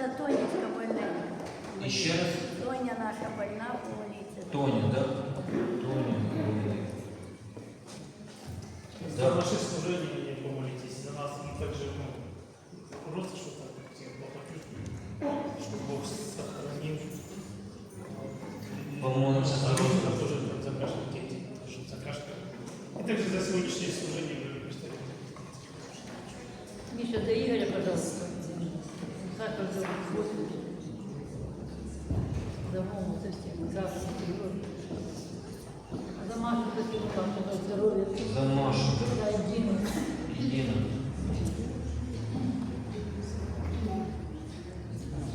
наша Тонечка больна. І ще раз. Тоня наша больна, помоліться. Тоня, да? Тоня. За наши служения помолитесь, за нас и также ну, просто что-то всем плохо чувствуем, чтобы Бог сохранил. Помолимся за А розум. Бог тоже там за каждым дети, чтобы за каждым. И также за сегодняшнее служение были представлены. Міша, до Ігоря, пожалуйста.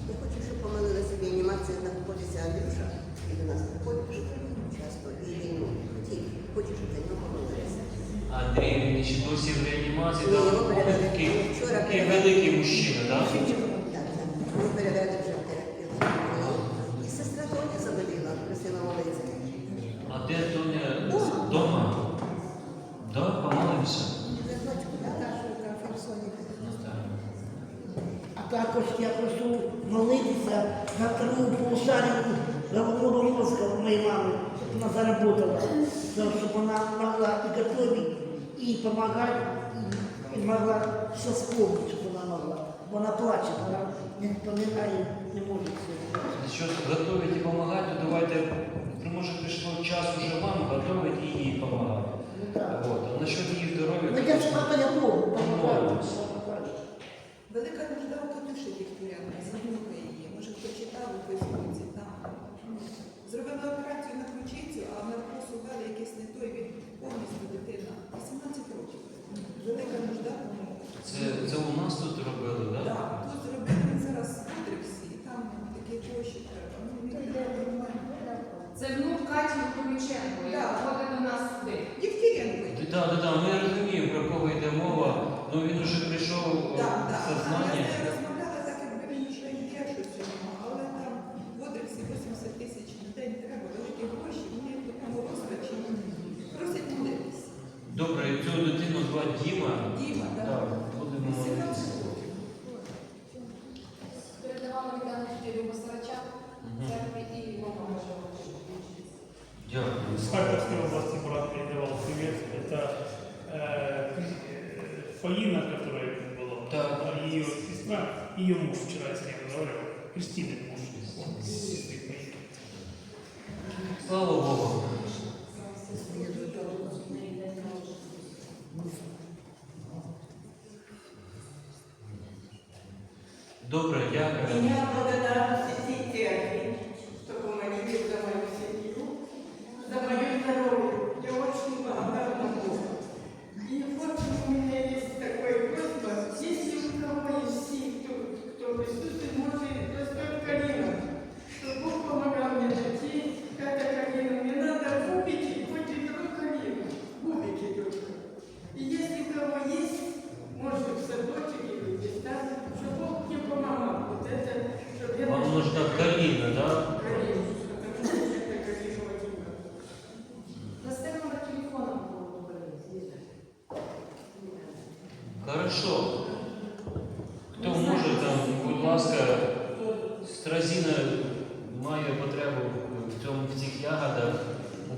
Я хочу, щоб помилилася реанімація, знаходиться Андрюша, ну, щоб за нього помилилися. Андрій, він досі в реанімації, Ні, да? такий, великий мужчина, так? Так, так. Ми перевели вже в терапію. І сестра Тоня заболіла, просила молитися. А де Тоня? Дома? Да, помолимося. Наташенька в Херсоні. Ну, так. А також я прошу молитися за вторую полушарию головного мозга у моей мамы, чтобы она заработала, чтобы она могла и готовить, и помогать, и, и могла все вспомнить, чтобы она могла. Бо Она плачет, она не вспоминает, не может все. Що готовить і допомагати, то давайте, ну, може прийшло час уже вам готовить і їй допомагати. Ну да. Вот. А насчет її здоров'я, Ну то я же готову, помогаю. Молимося. Велика нужда у Катюші Вікторіани, звернука у Фейсбуці, там. ну, Зробили операцію на ключицю, а наркоз увели якийсь не той, він повністю дитина. 18 років. Велика нужда у це, це у нас тут робили, так? Да? Так, тут зробили він зараз в Утриксі, там такі гроші треба. Ну, він. Це внук Каті Миколіченко, яка Так. ходить до нас сюди. Дівчинку. Так, так, так, ми розуміємо, про кого йде мова, ну він уже прийшов е, Так, в так. Сознання. з нею розмовляла так, якби він вже є щось у нього, але там в Одрексі 80 тисяч на день треба великі гроші, вони в такому розпачі просять молитись. Добре, цю дитину звати Діма. Діма, так? Так, будемо молитися. 17 років. Передавала Віталій Тетя Люба Сарача, Мгм. церкві і мама може Дякую. С Харьковской области брат передавал привет. Это э, э, Фаина, которая была, Так. а ее сестра, ее муж вчера я с ней разговаривал, Кристина муж, он сестры Фаины. Слава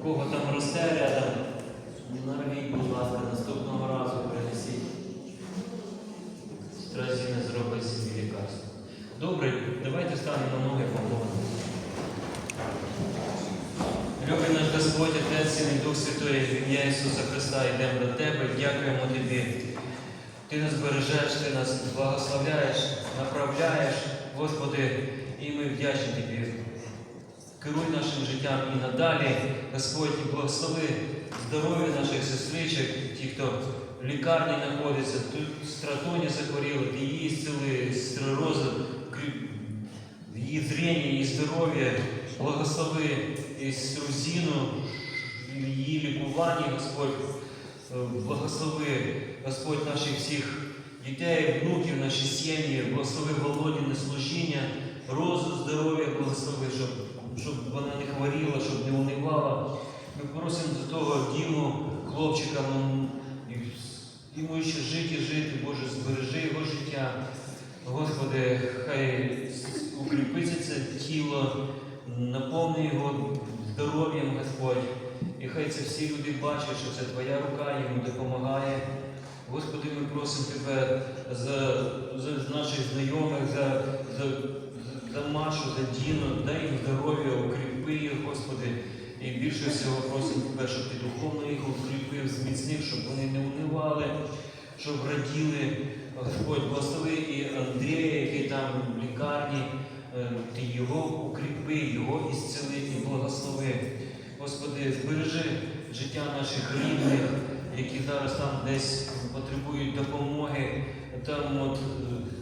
Кого там росте рядом, нарвіть, будь ласка, наступного разу принесіть. Стразіна зробить собі лікарство. Добре, давайте станемо на ноги помолимося. Любий наш Господь, Отець і Дух Святий, в ім'я Ісуса Христа, йдемо до Тебе, дякуємо Тобі. Ти нас бережеш, Ти нас благословляєш, направляєш, Господи, і ми вдячні Тобі. Керуй нашим життям і надалі, Господь, благослови здоров'я наших сестричок, ті, хто в лікарні знаходиться, тут стратоні захворіли, ти її зціли, стерозу, її зріння, її здоров'я, благослови і Струзіну, її лікування, Господь, благослови, Господь, наших всіх дітей, внуків, наші сім'ї, благослови Володіне служіння, розу, здоров'я, благослови, щоб, щоб вона не хворіла, щоб не унивала. Ми просимо за того Діму, хлопчика, йому ще жити жити, Боже, збережи його життя. Господи, хай укріпиться це тіло, наповни його здоров'ям, Господь. І хай це всі люди бачать, що це Твоя рука йому допомагає. Господи, ми просимо Тебе за, за наших знайомих, за, за, за Машу, за Діну, дай їм здоров'я, укріпи їх, Господи. І більше всього просимо Тебе, щоб Ти духовно їх укріпив, зміцнив, щоб вони не унивали, щоб раділи. Господь, благослови і Андрія, який там в лікарні, е, Ти його укріпи, його ісцели і благослови. Господи, збережи життя наших рідних, які зараз там десь потребують допомоги. Там от е,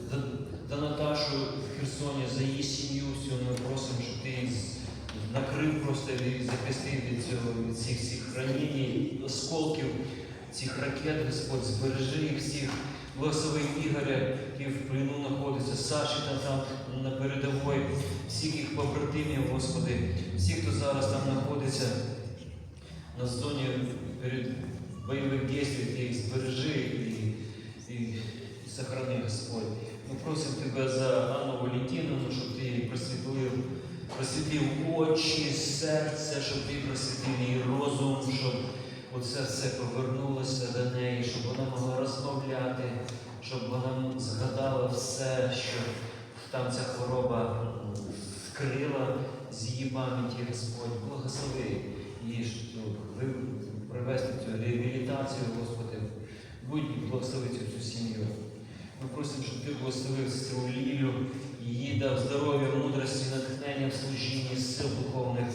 за, Наташу в Херсоні, за її сім'ю всю ми просимо, щоб ти накрив просто захистив від цього від цих всіх ранінь, осколків цих ракет, Господь, збережи їх всіх. Благослови Ігоря, який в плену знаходиться, Саші там, там на передовій, всіх їх побратимів, Господи, всіх, хто зараз там знаходиться на зоні перед бойових дій, ти їх збережи і, і, і сохрани, Господь. Ми просимо Тебе за Анну Валентиновну, щоб ти її просвітлив, очі, серце, щоб ти просвітлив її розум, щоб оце все повернулося до неї, щоб вона могла розмовляти, щоб вона згадала все, що там ця хвороба м, скрила з її пам'яті, Господь, благослови її, щоб привести цю реабілітацію, Господи, будь благослови цю сім'ю. Ми просимо, щоб ти благословив сестру Лілю, її дав здоров'я, мудрості, натхнення в служінні, сил духовних,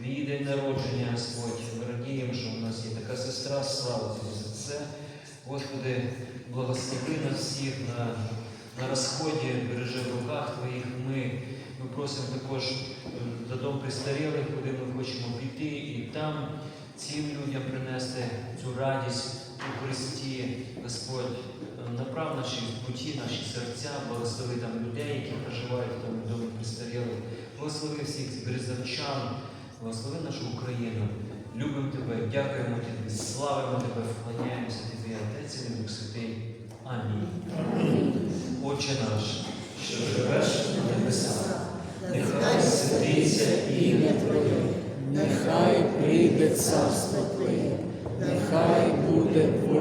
в її день народження, Господь. Ми радіємо, що у нас є така сестра, слава тобі за це. Господи, благослови нас всіх на, на розході, бережи в руках Твоїх ми. Ми просимо також е, до дому престарілих, куди ми хочемо піти, і там цим людям принести цю радість у Христі, Господь, е, направ наші путі, наші серця, благослови там людей, які проживають в тому домі престарілих. Благослови всіх березовчан, благослови нашу Україну. Любимо Тебе, дякуємо Тобі, славимо Тебе, вклоняємося Тобі, Отець і Дух Святий. Амінь. Отче наш, що живеш на небесах, нехай святиться ім'я Твоє, Нехай прийде царство Твоє, нехай